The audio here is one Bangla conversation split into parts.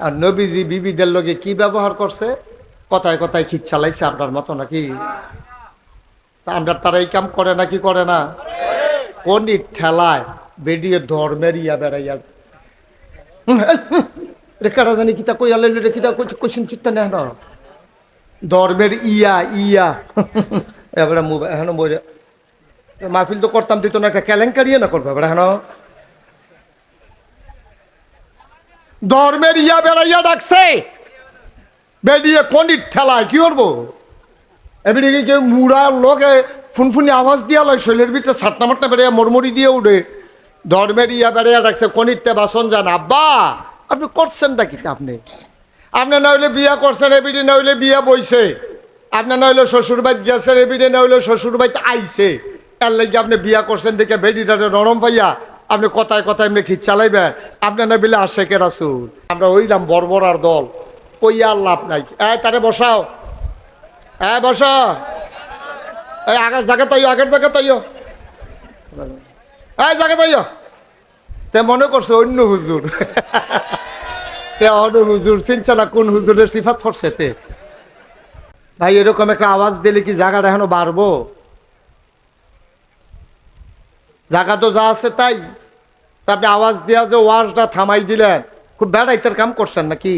আর নবীজি বিবিদের লগে কি ব্যবহার করছে? কথায় কথায় খিচ চালাইছে আপনার মতো নাকি? আমরা তারা এই কাম করে নাকি করে না? কোন ঠেলায় বেরিয়ে ধর্মের ইয়া বেড়াইয়া। রে কারা জানি কিতা কইয়া লাইলে রে কিতা কোশ্চিন চিত্তা নেয় না ধর্মের ইয়া ইয়া। এবারে মোবাইল বই মাহফিল তো করতাম দিত না একটা কেলেঙ্কারি না করবে, এবারে এখন ধর্মের ইয়া বেড়াইয়া ডাকছে। বেরিয়ে কন্ডিত ঠেলায়, কি করব? এবারে কেউ মুড়া লোকে ফুনফুনি আওয়াজ দিয়া লয়, শৈলের ভিতরে সাটনা মাটনা বেড়ে মরমরি দিয়ে উঠে ধর্মের ইয়া বেড়াইয়া ডাকছে কনিতে বাসন যান। আব্বা, আপনি করছেনটা কি আপনি? আপনি না হইলে বিয়া করছেন, এবিডি না হইলে বিয়া বইছে। আপনি না হইলে শ্বশুর বাইত গেছেন, এবিডি না হইলে শ্বশুর বাইত আইছে। এর লাগি আপনি বিয়া করছেন দেখে বেডিটারে নরম পাইয়া আপনি কথায় কথায় এমনি খিচ চালাইবেন? আপনি না বিলে আশেকে রাসুল। আমরা ওইলাম বর্বরার দল। কইয়া লাভ নাই। এ তারে বসাও। এ বসা। এই আগের জায়গা তাইও আগের জায়গা তাইও এই জায়গা তাইও তে মনে করছে অন্য হুজুর। তে অন্য হুজুর চিনছে না কোন হুজুরের সিফাত ফরছে তে। ভাই, এরকম একটা আওয়াজ দিলে কি জায়গাটা এখনও বাড়বো? জায়গা তো যা আছে তাই। আপনি আওয়াজ দিয়া যে ওয়াজটা থামাই দিলেন খুব বেড়াইতের কাম করছেন নাকি?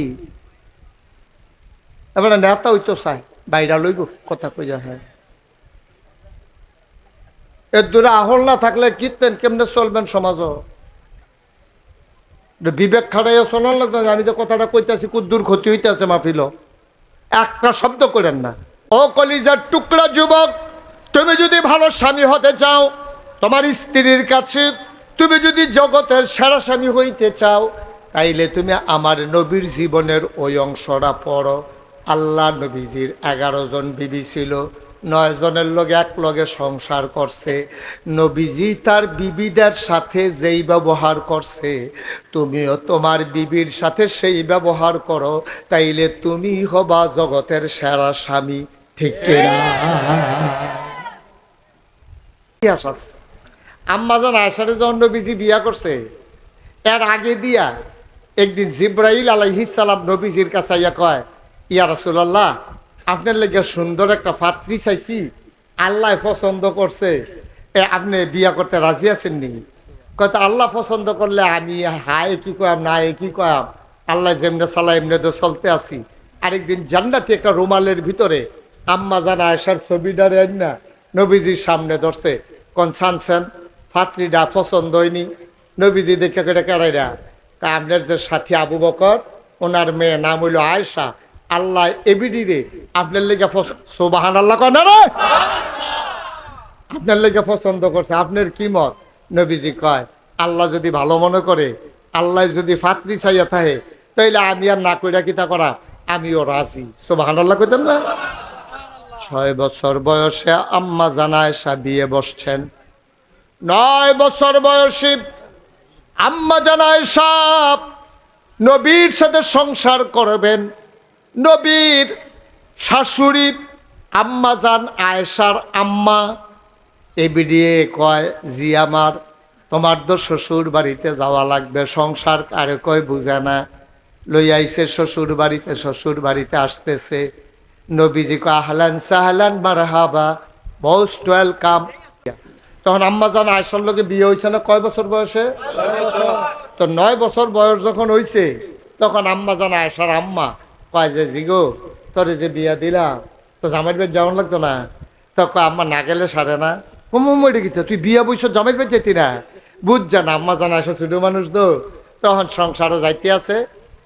এবারে নেতা ওই তো চাই বাইরা লইব কথা কইয়া হ্যাঁ। এর দূরে আহল না থাকলে কীর্তেন কেমনে চলবেন সমাজও? বিবেক খাড়াইয়া শোনার লাগবে না, আমি যে কথাটা কইতেছি কুদ্দুর ক্ষতি হইতেছে মাহফিল একটা শব্দ করেন না। ও কলিজার টুকরা যুবক তুমি যদি ভালো স্বামী হতে চাও তোমার স্ত্রীর কাছে তুমি যদি জগতের সেরা স্বামী হইতে চাও তাইলে তুমি আমার নবীর জীবনের ওই অংশটা পড়ো। আল্লাহ নবীজির এগারো জন বিবি ছিল নয় জনের লগে এক লগে সংসার করছে। নবীজি তার বিবিদের সাথে যেই ব্যবহার করছে তুমিও তোমার বিবির সাথে সেই ব্যবহার করো তাইলে তুমি হবা জগতের সেরা স্বামী ঠিক কিনা? ইতিহাস আছে? আম্মাজান আয়সারে যখন নবীজি বিয়া করছে, এর আগে দিয়া একদিন জিব্রাইল আলাইহিসালাম নবীজির কাছে ইয়া কয়, ইয়া রাসূলুল্লাহ, আপনার লেগে সুন্দর একটা পাত্রী চাইছি, আল্লাহ পছন্দ করছে, এ আপনি বিয়া করতে রাজি আছেন নি কয়তো আল্লাহ পছন্দ করলে আমি হায় কি কয়াম না কি কয়াম আল্লাহ যেমনে সালা এমনি তো চলতে আসি আরেকদিন জান্নাতি একটা রুমালের ভিতরে আম্মা জানা আয়সার আইন না, নবীজির সামনে ধরছে, কোন ফাত্রিটা পছন্দ হয়নি নবীজি দেখে কেটে তা আপনার যে সাথী আবু বকর, ওনার মেয়ে নাম হইল আয়সা আল্লাহ এবিডি রে, আপনার লেগে সোবাহান আল্লাহ কয় না রে? আপনার লেগে পছন্দ করছে, আপনার কি মত? নবীজি কয়, আল্লাহ যদি ভালো মনে করে, আল্লাহ যদি ফাত্রি চাইয়া থাকে, তাইলে আমি আর না কইরা কিতা করা? আমিও রাজি। সোবাহান আল্লাহ কইতেন না? ছয় বছর বয়সে আম্মা জানায় সা বিয়ে বসছেন। নয় বছর বয়সী আম্মা জানায় সাপ নবীর সাথে সংসার করবেন। নবীর শাশুড়ি আম্মা জান আয়েশার আম্মা। এবিডিয়ে কয়, জি আমার, তোমার তো শ্বশুর বাড়িতে যাওয়া লাগবে, সংসার আরে কয় বুঝে না। লই আইছে শ্বশুর বাড়িতে শ্বশুর বাড়িতে আসতেছে। নবীজি কয়, আহলান সাহলান মারহাবা মোস্ট ওয়েলকাম তখন আম্মা জান আয়সার লোকে বিয়ে হয়েছে না, কয় বছর বয়সে? তো নয় বছর বয়স যখন হইছে, তখন আম্মা জান আয়সার আম্মা কয় যে, জিগো, তোরে যে বিয়া দিলাম, তো জামাইর বেদ যেমন লাগতো না? তো কয়, আম্মা না গেলে সারে না। মরে গেছে, তুই বিয়া বইস জামাইর বেদ যেতি না? বুঝ জান, আম্মা জান আয়সা ছোট মানুষ তো। তখন সংসারও যাইতে আছে,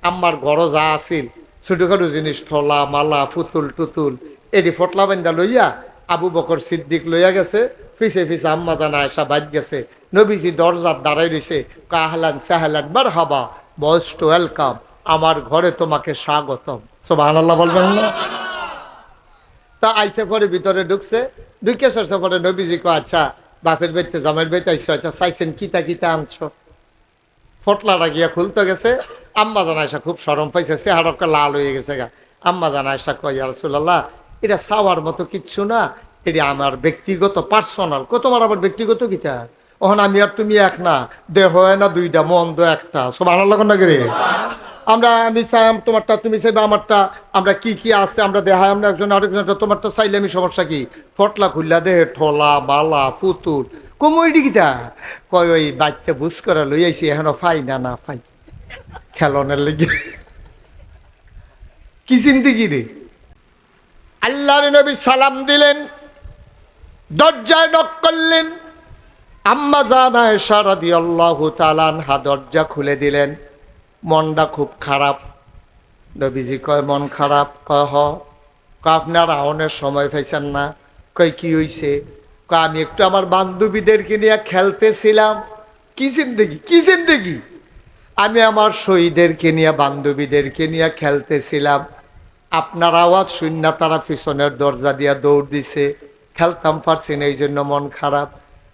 আম্মার ঘরও যা আছিল, ছোটখাটো জিনিস, ঠোলা, মালা ফুতুল টুতুল এটি ফটলা বান্ধা লইয়া আবু বকর সিদ্দিক লইয়া গেছে। পিছে পিছে আম্মা জানা আয়সা বাজ গেছে। নবীজি দরজার দাঁড়াই রয়েছে কাহলান সাহলান বার হাবা মোস্ট ওয়েলকাম আমার ঘরে তোমাকে স্বাগতম। সোবাহান আল্লাহ বলবেন না? তা আইসে পরে ভিতরে ঢুকছে, ঢুকে সরছে পরে নবীজি কো আচ্ছা বাপের বেতে জামের বেতে আইসো আচ্ছা চাইছেন কিতা কিতা আনছো? ফটলাটা গিয়া খুলতে গেছে, আম্মা জানাইসা খুব সরম পাইছে সে চেহারকে লাল হয়ে গেছে গা। আম্মা জানাইসা কই রসুল্লাহ এটা চাওয়ার মতো কিচ্ছু না এটা আমার ব্যক্তিগত পার্সোনাল কত তোমার আবার ব্যক্তিগত কিতা? ওহন আমি আর তুমি এক না। দেহ না দুইটা মন দো একটা। সব আনার লগন না রে আমরা, আমি চাই তোমারটা, তুমি চাইবে আমারটা। আমরা কি কি আছে, আমরা দেখাই আমরা একজন আরেকজন তোমারটা চাইলে আমি সমস্যা কি? ফটলা খুললা দেহে, ঠোলা বালা ফুতুল কমইডি কিতা? কয়, ওই বাচ্চা বুঝ করে লই আইছি, এখনও ফাই না না ফাই খেলনের লেগে। কি চিন্তি কি রে? আল্লাহ নবী সালাম দিলেন দরজায় নক করলেন। আম্মা জানা সারাদি আল্লাহ তালানহা দরজা খুলে দিলেন। মনটা খুব খারাপ। নবীজি কয়, মন খারাপ? কয়, হ। আপনার আহনের সময় পাইছেন না? কয়, কি হইছে? কয়, আমি একটু আমার বান্ধবীদেরকে নিয়ে খেলতেছিলাম। কি জিন্দেগি? কি জিন্দেগি? আমি আমার শহীদেরকে নিয়ে, বান্ধবীদেরকে নিয়ে খেলতেছিলাম। আপনার আওয়াজ শূন্য তারা পিছনের দরজা দিয়া দৌড় দিছে। খেলতাম পারছি না, এই জন্য মন খারাপ।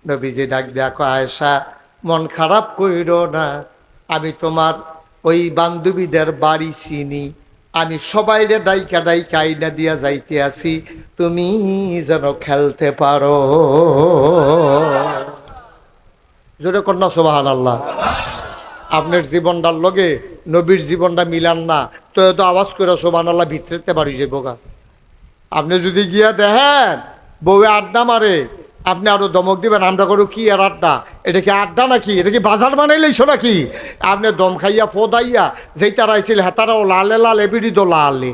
নবীজি ডাক দেখো আয়সা মন খারাপ কইর না, আমি তোমার ওই বান্ধবীদের বাড়ি চিনি। আমি সবাইরে ডাইকা ডাইকা আইনা দিয়া যাইতে আছি, তুমি যেন খেলতে পারো। জোরে কন্যা সোবাহান আল্লাহ আপনার জীবনটার লগে নবীর জীবনটা মিলান না, তো এত আওয়াজ করে সোবান আল্লাহ ভিতরেতে বাড়ি যাব গা। আপনি যদি গিয়া দেখেন বউয়ে আড্ডা মারে। আপনি আরও দমক দিবেন, আমরা করো কি আর আড্ডা? এটা কি আড্ডা নাকি? এটা কি বাজার বানাইলেইছো নাকি? আপনি দম খাইয়া ফোদাইয়া যেই তারা আইছিল হেতারাও লালে লালে বিড়ি তো লালে।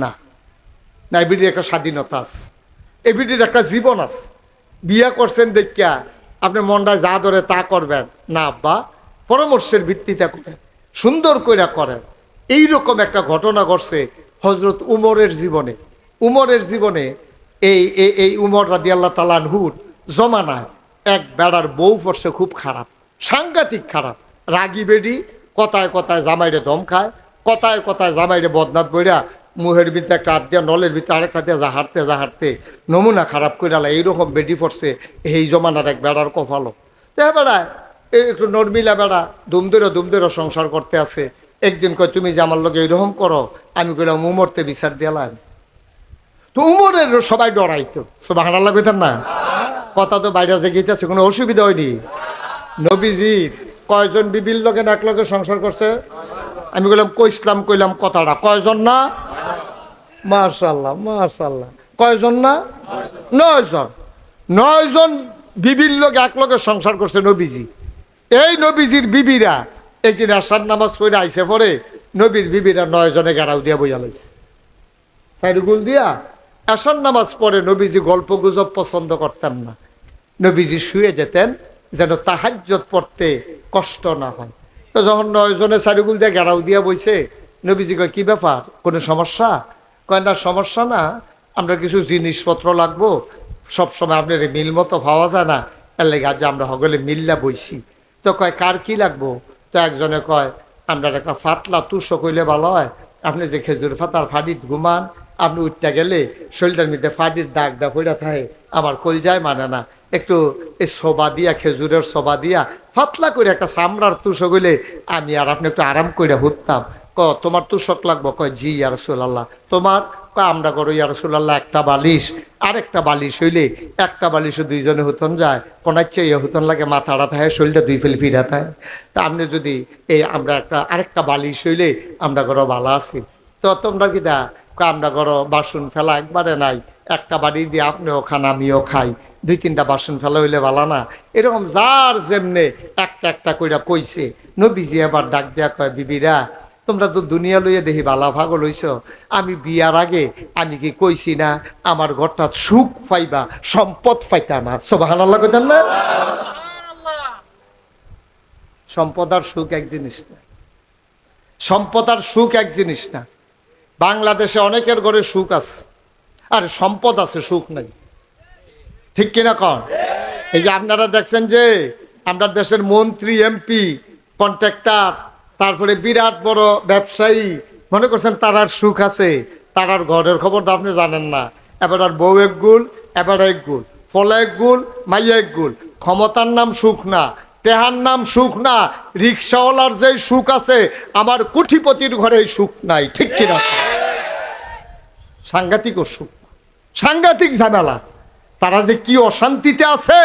না। না এবিডির একটা স্বাধীনতা আছে। এবিডির একটা জীবন আছে। বিয়া করছেন দেখিয়া আপনি মনটা যা ধরে তা করবেন। না, আব্বা, পরামর্শের ভিত্তিতে করেন, সুন্দর করে করেন। এইরকম একটা ঘটনা ঘটছে হজরত উমরের জীবনে। উমরের জীবনে এই, এই- উমর রাদি আল্লাহ তালানহুর জমানায় এক বেড়ার বউ পড়ছে খুব খারাপ, সাংঘাতিক খারাপ। রাগি বেডি, কথায় কথায় জামাইরে দম খায়, কথায় কথায় জামাইরে বদনাথ বইরা মুহের ভিতরে একটা হাত দিয়া, নলের ভিতরে আরেকটা দিয়া যা হাঁটতে যা হাঁটতে নমুনা খারাপ করে আলা এইরকম বেডি পড়ছে, এই জমানার এক বেড়ার কফালো তে বেড়ায় এই একটু নর্মিলা বেড়া, দুম ধরে দুম সংসার করতে আছে। একদিন কয়, তুমি যে আমার লোক এইরকম করো, আমি কইলাম উমরতে বিচার দিলাম তো উমরের সবাই ডরাইতো। সবাই হানাল্লা কইতেন না? কথা তো বাইরে যে গিয়েছে কোনো অসুবিধা হয়নি। নবীজির কয়জন বিবির লোকে এক লোকে সংসার করছে? আমি কইলাম, কইসলাম, কইলাম কথাটা। কয়জন না? মার্শাল্লাহ মার্শাল্লাহ কয়জন না? নয়জন। নয়জন বিবির লোক এক লোকে সংসার করছে নবীজি। এই নবীজির বিবিরা একদিন আসার নামাজ পড়ে আইসে পরে নবীর বিবিরা নয়জনে গেরাও দিয়া বইয়া লইছে। সাইডুগুল দিয়া? আসার নামাজ পড়ে নবীজি গল্প গুজব পছন্দ করতেন না। নবীজি শুয়ে যেতেন যেন তাহাজ্জত পড়তে কষ্ট না হয়। তো যখন নয় নয়জনে সাইডুগুল দিয়ে গেরাও দিয়া বইছে, নবীজি কয়, কি ব্যাপার? কোনো সমস্যা? কয়, না, সমস্যা না। আমরা কিছু জিনিসপত্র লাগবো। সবসময় আপনার মিল মতো পাওয়া যায় না। এর লেগে আজ আমরা হগলে মিল্লা বইছি। তো কয়, কার কি লাগবো? তো একজনে কয় আমরা একটা ফাতলা তুষো কইলে ভালো হয়। আপনি যে খেজুর ফাতার ফাডিত ঘুমান আপনি উঠতে গেলে শরীরটার মধ্যে ফাডির দাগটা পড়া থাকে আমার কল যায় মানে না। একটু এই সবা দিয়া, খেজুরের সবা দিয়া ফাতলা করে একটা চামড়ার তুষো গইলে আমি আর আপনি একটু আরাম করে হুততাম ক তোমার তুষক লাগবো? কয়, জি, ইয়া রসুল্লাহ তোমার আমরা করো ইয়ার রসুল্লাহ একটা বালিশ। আর একটা বালিশ হইলে একটা বালিশও দুইজনে হুতন যায়। কোনার চেয়ে হুতন লাগে মাথা মাথাটা থাকে, শরীরটা দুই ফেল ফিরা থাকে। তা আপনি যদি এই আমরা একটা, আরেকটা বালিশ হইলে আমরা করো, ভালো আছি। তো তোমরা কি দা আমরা করো, বাসন ফেলা একবারে নাই। একটা বাড়ি দিয়ে আপনিও খান, আমিও খাই। দুই তিনটা বাসন ফেলা হইলে ভালো না। এরকম যার যেমনে একটা একটা কইরা কইছে। নবীজি আবার ডাক দেয়া কয়, বিবিরা, তোমরা তো দুনিয়া লইয়া দেখি বালা ভাগল হইছ। আমি বিয়ার আগে আমি কি কইছি না, আমার ঘরটা সুখ পাইবা, সম্পদ পাইতা না? সোবাহান আল্লাহ কইতেন না? সম্পদ আর সুখ এক জিনিস না। সম্পদ আর সুখ এক জিনিস না। বাংলাদেশে অনেকের ঘরে সুখ আছে, আর সম্পদ আছে, সুখ নাই। ঠিক কিনা কন? এই যে আপনারা দেখছেন যে আমরা দেশের মন্ত্রী, এমপি, কন্ট্রাক্টর, তারপরে বিরাট বড় ব্যবসায়ী, মনে করছেন তারার সুখ আছে তারার ঘরের খবর তো আপনি জানেন না। এবার আর বউ এক গুল এবার এক গুল ফলে এক গুল মাইয়া এক গুল ক্ষমতার নাম সুখ না, টেহার নাম সুখ না, রিক্সাওয়ালার যে সুখ আছে, আমার কুঠিপতির ঘরে সুখ নাই, ঠিক কিনা? সাংঘাতিক অসুখ, সাংঘাতিক ঝামেলা। তারা যে কি অশান্তিতে আছে,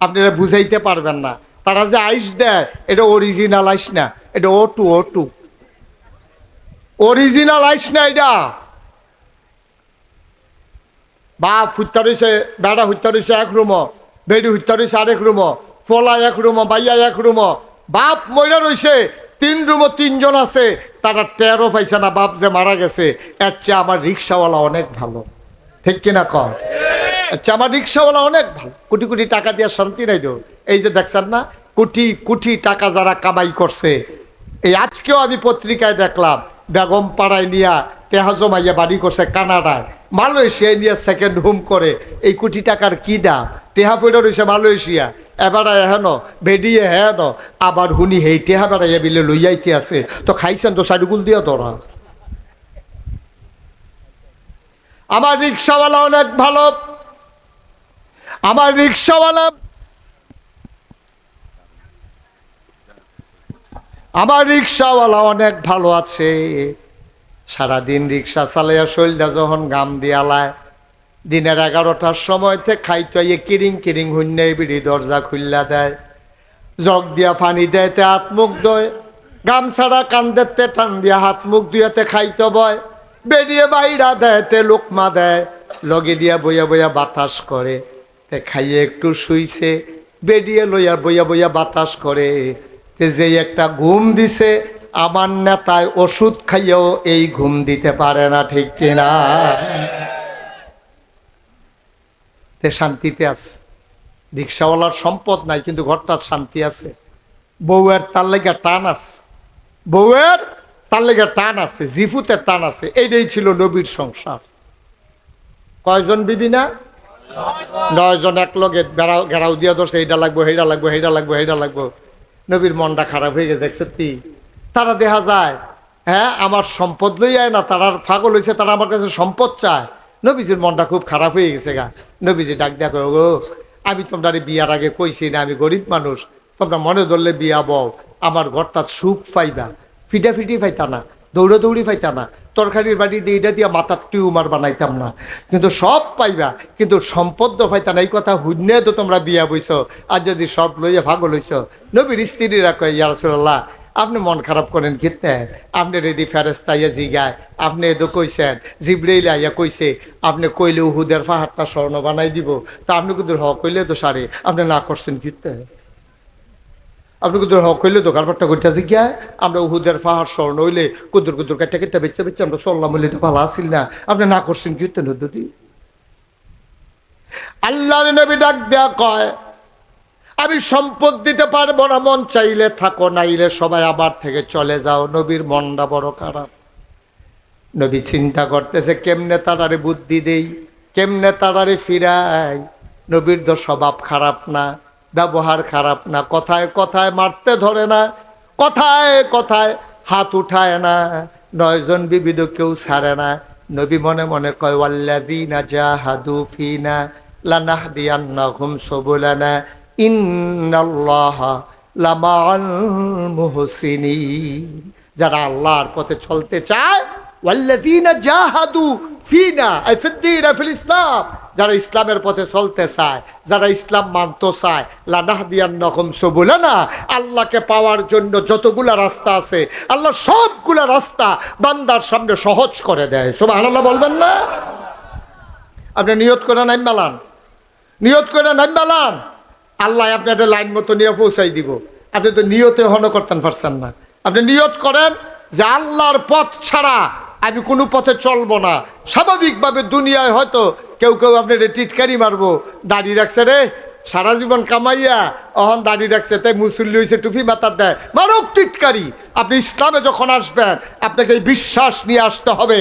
আপনারা বুঝাইতে পারবেন না। তারা যে আইস দেয়, এটা অরিজিনাল আইস না, এটা ও টু ও টু অরিজিনাল আইস না এটা। বাপ হুত্যা রয়েছে বেড়া হুত্যা রয়েছে এক রুম, বেডি হুত্যা রয়েছে আরেক রুম, ফলা এক রুম, বাইয়া এক রুম, বাপ ময়রা রয়েছে তিন রুমও তিনজন আছে, তারা টেরও পাইছে না, বাপ যে মারা গেছে। এর চেয়ে আমার রিক্সাওয়ালা অনেক ভালো। ঠিক কিনা? কম আচ্ছা আমার রিক্সাওয়ালা অনেক ভালো। কোটি কোটি টাকা দিয়ে শান্তি নাই দেব এই যে দেখছেন না, কোটি কোটি টাকা যারা কামাই করছে। এই আজকেও আমি পত্রিকায় দেখলাম, বেগম পাড়ায় নিয়া টেহা মাইয়া বাড়ি করছে কানাডায় মালয়েশিয়ায় নিয়ে সেকেন্ড হোম করে। এই কোটি টাকার কি দাম? টেহা পড়ে রয়েছে মালয়েশিয়া। এবার হেন, বেডিয়ে হেন। আবার হুনি হেই টেহা বেড়াইয়া বিলে লইয়াইতে আছে। তো খাইছেন তো সাইডুগুল দিয়া ধরা আমার রিক্সাওয়ালা অনেক ভালো। আমার রিক্সাওয়ালা। আমার রিক্সাওয়ালা অনেক ভালো আছে। সারাদিন রিক্সা চালাইয়া শৈলদা যখন গাম দিয়ালায় দিনের এগারোটার সময়তে খাইতে কিরিং কিরিং হুন্যে বিড়ি দরজা খুললা দেয়। জগ দিয়া পানি দেয় তে হাত মুখ দয় গামছাড়া কান্দেতে টান দিয়া হাত মুখ দুয়াতে খাইতে বয়। বেরিয়ে বাইরা দেয় তে লোকমা দেয়, লগে দিয়া বইয়া বইয়া বাতাস করে, তে খাইয়ে একটু শুইছে, বেরিয়ে লইয়া বইয়া বইয়া বাতাস করে, তে যে একটা ঘুম দিছে আমার নেতায় ওষুধ খাইয়েও এই ঘুম দিতে পারে না, ঠিক কিনা? শান্তিতে আছে। রিক্সাওয়ালার সম্পদ নাই, কিন্তু ঘরটার শান্তি আছে। বউয়ের তার লেগে টান আছে। বউয়ের তার লেগে টান আছে, জিফুতে টান আছে। এইটাই ছিল নবীর সংসার। কয়জন বিবি না? নয়জন এক লগে ঘেরাও দিয়া ধরছে এইটা লাগবো হেইটা লাগবো হেইটা লাগবো হেইটা লাগবো। নবীর মনটা খারাপ হয়ে গেছে সত্যি তারা দেখা যায়। হ্যাঁ আমার সম্পদ লই যায় না, তারা পাগল হয়েছে তারা আমার কাছে সম্পদ চায়। নবীজির মনটা খুব খারাপ হয়ে গেছে গা। নবীজি ডাক দেখো গো আমি তোমরা বিয়ার আগে কইছি না, আমি গরিব মানুষ। তোমরা মনে ধরলে বিয়া বও। আমার ঘরটা সুখ পাইবা। ফিটাফিটি পাইতা না দৌড়ে দৌড়ি পাইতা না। তরকারির বাড়ি দিয়ে এটা দিয়ে মাথার টিউমার বানাইতাম না। কিন্তু সব পাইবা, কিন্তু সম্পদ পাইতা না। এই কথা হুন্যে তো তোমরা বিয়া বইছ। আর যদি সব লইয়া ভাগল হইছ? নবীর স্ত্রীরা কয় ইয়ারসুল্লাহ আপনি মন খারাপ করেন কিতে আপনি রেডি ফেরেস্তা ইয়া জিগায়। আপনি এদো কইছেন, জিব্রেইল আইয়া কইছে, আপনি কইলে উহুদের পাহাড়টা স্বর্ণ বানাই দিব। তা আপনি কিন্তু হ কইলে তো সারে, আপনি না করছেন কিতে আপনি কুদুর হক হইলে দোকান পাট্টা করতে আছে গিয়া আমরা উহুদের পাহাড় স্বর্ণ হইলে কুদুর কুদুর কাটটা কেটে বেচতে বেচতে আমরা চললাম বলে এটা ভালো আসিল না। আপনি না করছেন কি নদী? আল্লাহ নবী ডাক দেয়া কয় আমি সম্পদ দিতে পারব না, মন চাইলে থাকো, নাইলে সবাই আবার থেকে চলে যাও। নবীর মনটা বড় খারাপ। নবী চিন্তা করতেছে, কেমনে তারারে বুদ্ধি দেই, কেমনে তারারে ফিরাই? নবীর তো স্বভাব খারাপ না, ব্যবহার খারাপ না, কথায় কথায় মারতে ধরে না, কথায় কথায় হাত উঠায় না, নয়জন বিবিধ কেউ ছাড়ে না। নবী মনে মনে কয় ওয়াল্লাদিনা জাহাদু ফিনা লানাহদিয়ান্নাহুম সুবুলানা ইন্নাল্লাহা লামাআল মুহসিনিন যারা আল্লাহর পথে চলতে চায় জাহাদু ফিনা ইসলাম। যারা ইসলামের পথে চলতে চায়, যারা ইসলাম মানতে চায়, লানাহদিয়ান্নাহুম সুবুলানা। আল্লাহকে পাওয়ার জন্য যতগুলা রাস্তা আছে, আল্লাহ সবগুলা রাস্তা বান্দার সামনে সহজ করে দেয়। সুবহানাল্লাহ বলবেন না? আপনি নিয়ত করে নাইম নিয়ত করে নাইম বালান আল্লাহ আপনাদের লাইন মতো নিয়ে পৌঁছাই দিব। আপনি তো নিয়তে হন করতেন পারছেন না। আপনি নিয়ত করেন যে আল্লাহর পথ ছাড়া আমি কোনো পথে চলবো না। স্বাভাবিকভাবে দুনিয়ায় হয়তো কেউ কেউ আপনার টিটকারি মারবো। দাড়ি রাখছে রে, সারা জীবন কামাইয়া অহন দাড়ি রাখছে, তাই মুসল্লি হয়েছে টুপি মাতার দেয়। মারক টিটকারি। আপনি ইসলামে যখন আসবেন, আপনাকে বিশ্বাস নিয়ে আসতে হবে।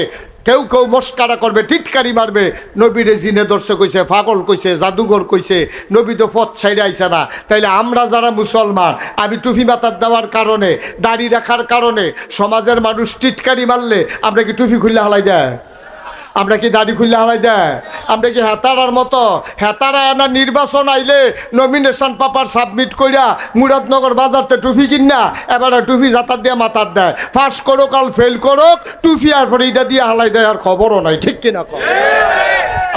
কেউ কেউ মস্কারা করবে টিটকারি মারবে। নবীরে জিনে দর্শক কইছে ফাগল কইছে, জাদুঘর কইছে, নবী তো পথ ছাইড়ে আইছে না। তাইলে আমরা যারা মুসলমান, আমি টুফি মাতার দেওয়ার কারণে, দাড়ি রাখার কারণে, সমাজের মানুষ টিটকারি মারলে, আমরা কি টুফি খুললে হালাই দেয়? আমরা কি দাড়ি খুললে হালাই দেয়? আমরা কি হেতারার মতো? হেতারা না নির্বাচন আইলে নমিনেশন পেপার সাবমিট কইরা মুরাদনগর বাজারতে টুফি কিনা এবারে টুফি জাতার দিয়ে মাথার দেয়। পাস করুক কাল ফেল করুক টুফি আর পরে এটা দিয়ে হালাই দেয় আর খবরও নাই, ঠিক কিনা কর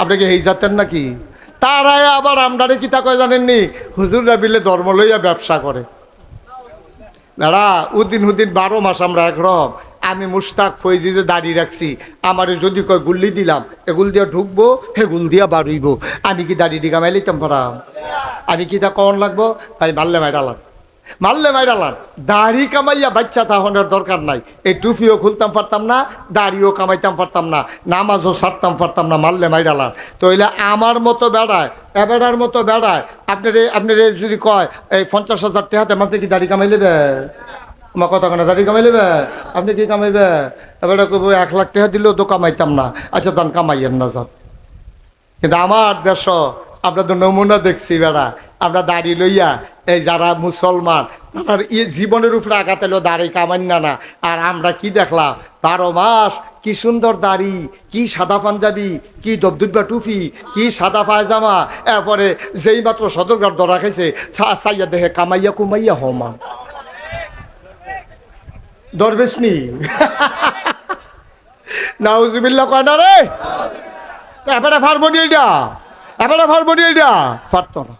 আপনি কি এই জাতের নাকি? তারাই আবার আমরারে কিতা কয় জানেননি? হুজুররা বিলে ধর্ম লইয়া ব্যবসা করে। দাঁড়া উদ্দিন হুদিন বারো মাস আমরা একরকম। আমি মুস্তাক ফৈজি যে দাঁড়িয়ে রাখছি। আমারে যদি কয় গুল্লি দিলাম এগুল দিয়া ঢুকবো হেগুল দিয়া বাড়ুইব। আমি কি দাঁড়িয়ে দিঘা মাইলিতাম পারাম আমি কি তা কন লাগবো? তাই মারলে মাইডালাম মারলে মাইডালাম দাড়ি কামাইয়া বাচ্চা তাহনের দরকার নাই। এই টুপিও খুলতাম পারতাম না, দাড়িও কামাইতাম পারতাম না, নামাজও ছাড়তাম পারতাম না, মারলে মাইডালাম তো হইলে আমার মতো বেড়ায়, এ বেড়ার মতো বেড়ায়, আপনার আপনার যদি কয়, এই পঞ্চাশ হাজার টাকাতে আপনি কি দাড়ি কামাই নেবে আমার কথা কেন দাড়ি কামাই নেবে আপনি কি কামাইবে? এবারে কইব, এক লাখ টাকা দিলেও তো কামাইতাম না। আচ্ছা দান কামাইয়েন না যান। কিন্তু আমার দেশ, আমরা তো নমুনা দেখছি বেড়া। আমরা দাড়ি লইয়া, এই যারা মুসলমান তার জীবনের উপরে আঘাত এলো দাড়ি কামান না না। আর আমরা কি দেখলাম? বারো মাস কি সুন্দর দাড়ি, কি সাদা পাঞ্জাবি, কি দবদুব্বা টুপি, কি সাদা পায়জামা। এরপরে যেই মাত্র সদরঘাট ধরা খাইছে চা- চাইয়া দেহে কামাইয়া কুমাইয়া হমান দরবেশ নি নাউজুবিল্লাহ কয় না রে? এবারে পারব নি এটা এবারে পারব নি এটা পারতো না।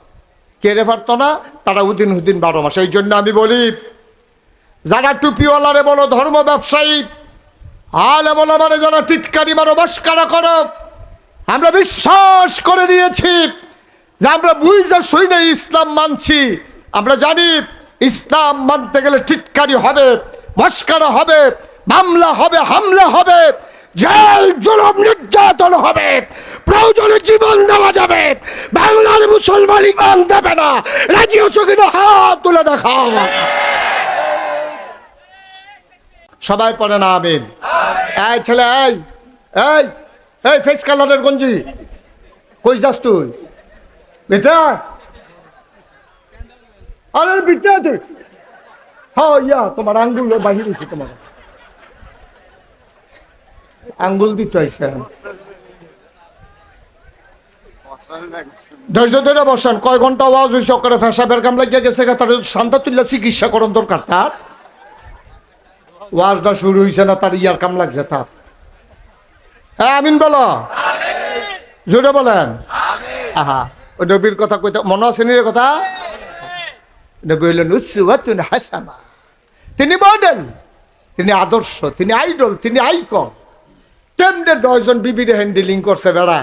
কে রে পারতো না? তারা উদিন হুদিন বারো মাস। এই জন্য আমি বলি, যারা টুপিওয়ালারে বলো, ধর্ম ব্যবসায়ী, আলে বলো মানে যারা টিটকারি মারো, মস্কারা করো, আমরা বিশ্বাস করে নিয়েছি যে আমরা বুঝা শুই না ইসলাম মানছি। আমরা জানি, ইসলাম মানতে গেলে টিটকারি হবে। মস্কারা হবে, মামলা হবে, হামলা হবে, জেল, জুলুম, নির্যাতন হবে। প্রয়োজনে জীবন দেওয়া যাবে। বাংলার মুসলমান ইমান দেবে না। রাজি হচ্ছে হাত তুলে দেখা। সবাই পড়ে না, আমিন। এই ছেলে, এই এই এই ফেস কালারের গঞ্জি। কই যাস তুই? বেটা আরে বিটা তুই হ্যাঁ ইয়া, তোমার আঙ্গুল বাহির হয়েছে তোমার। আঙ্গুল দিতে আইসে ধৈর্য ধরে কয় ঘণ্টা আওয়াজ হয়েছে কাম লাগিয়ে গেছে তার তুললে চিকিৎসা করণ দরকার তার। ওয়াজটা শুরু হয়েছে না, তার ইয়ার কাম লাগছে তার। হ্যাঁ আমিন বলো। জোরে বলেন। আহা, ওই নবীর কথা কইতে মনে আছে কথা? নবী হইলেন উৎসুয়াতুন হাসানা। তিনি মডেল তিনি আদর্শ, তিনি আইডল তিনি আইকন কেমনে নয়জন বিবিরে হ্যান্ডেলিং করছে বেড়া?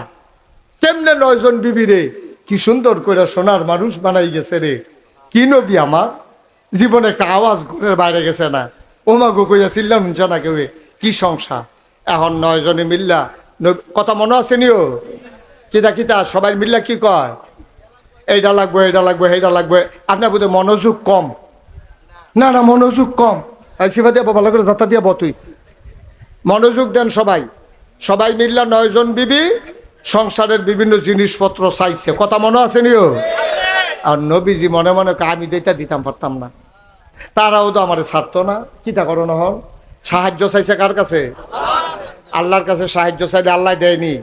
কেমনে নয়জন বিবিরে? কি সুন্দর করে সোনার মানুষ বানাই গেছে রে। কি নবী আমার? জীবনে একটা আওয়াজ ঘরের বাইরে গেছে না। ওমা গো কইয়া চিল্লাম শুনছে না কেউ কি সংসার? এখন নয়জনে মিল্লা। কথা মনে আছে নিও? কিতা কিতা? সবাই মিল্লা কি কয়? এইটা লাগবে এইটা লাগবে এইটা লাগবে। আপনার বোধহয় মনোযোগ কম। না না, মনোযোগ কম। সিফা দিয়ে ভালো করে যাত্রা দিয়ে বতুই মনোযোগ দেন সবাই। সবাই মিললা নয়জন বিবি সংসারের বিভিন্ন জিনিসপত্র চাইছে। কথা মনে আছে নিও? আর নবীজি মনে মনে আমি দিতে দিতাম পারতাম না। তারাও তো আমার ছাড়তো না। কিতা করো না হল? সাহায্য চাইছে কার কাছে? আল্লাহর কাছে সাহায্য চাইলে আল্লাহ দেয়নি।